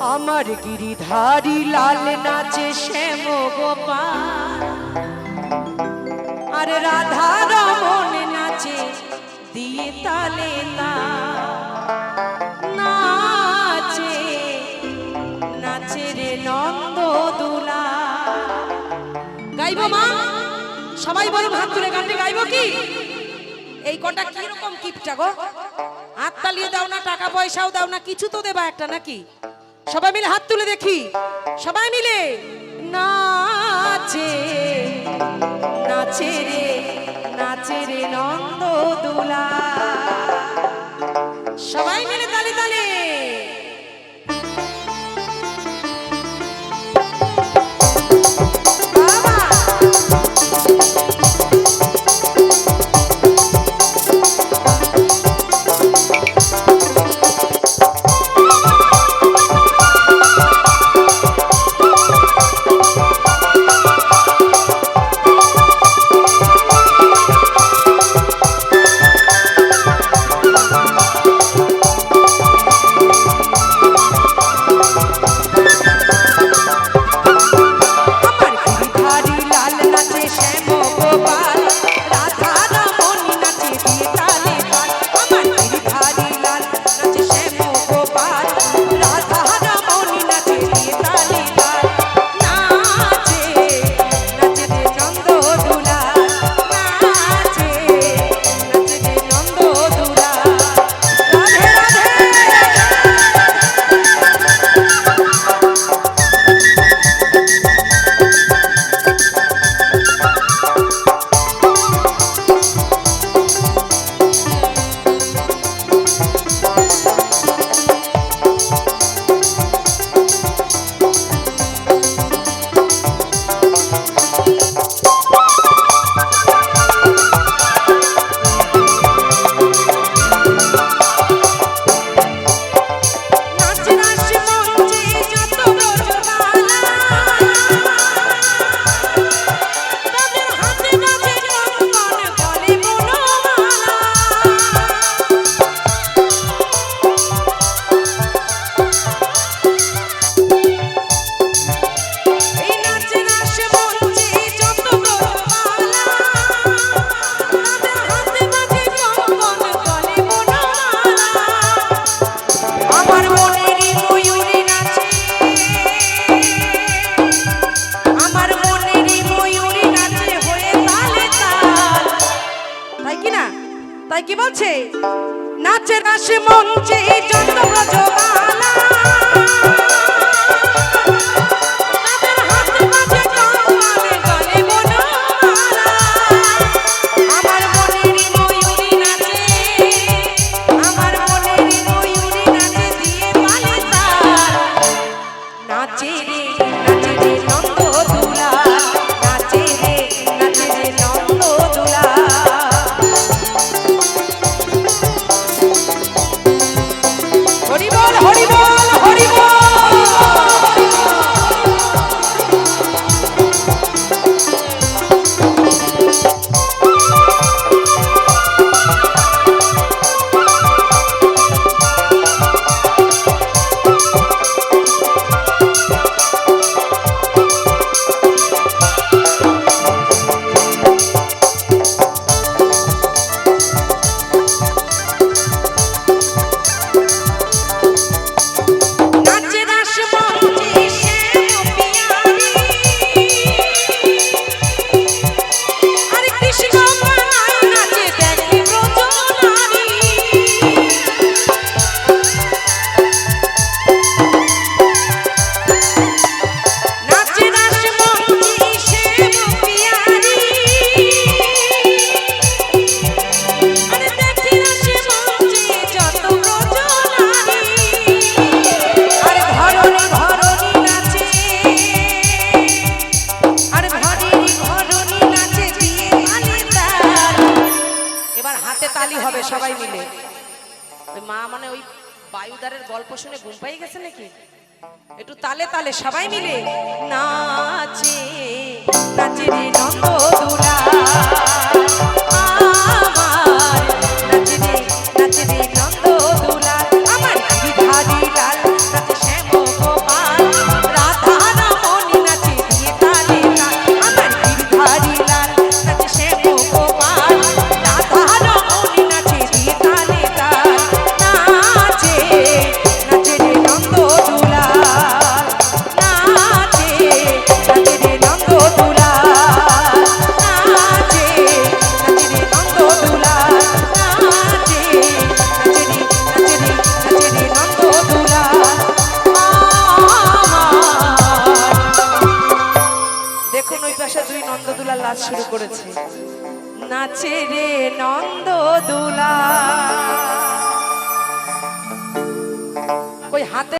আমার গিরিধারী লাল নাচে শ্যাম গোপাল আর রাধা রমন নাচে দিয়ে তালে। নাচে নাচে রে নন্দ দুলা। গাইবো মা, সবাই বলুন হাত তুলে গানটি গাইবো কি? এই কটা কীরকম কিপটা গো? হাত তালিয়ে দাও না, টাকা পয়সাও দাও না, কিছু তো দেবা একটা নাকি? সবাই মিলে হাত তুলে দেখি। সবাই মিলে। নাচে নাচে রে নাচে রে নন্দ দুলা তাই কি বলছে? নাচে নাচে মঞ্চে যত ব্রজমালা তালি হবে সবাই মিলে। ওই মা মানে ওই বায়ুদারের গল্প শুনে ঘুম পাই গেছে নাকি? একটু তালে তালে সবাই মিলে। নাচে নাচে রে নন্দ পাশে দুই নন্দদুলার নাচ শুরু করেছে। নাচে রে নন্দদুলা ওই হাতে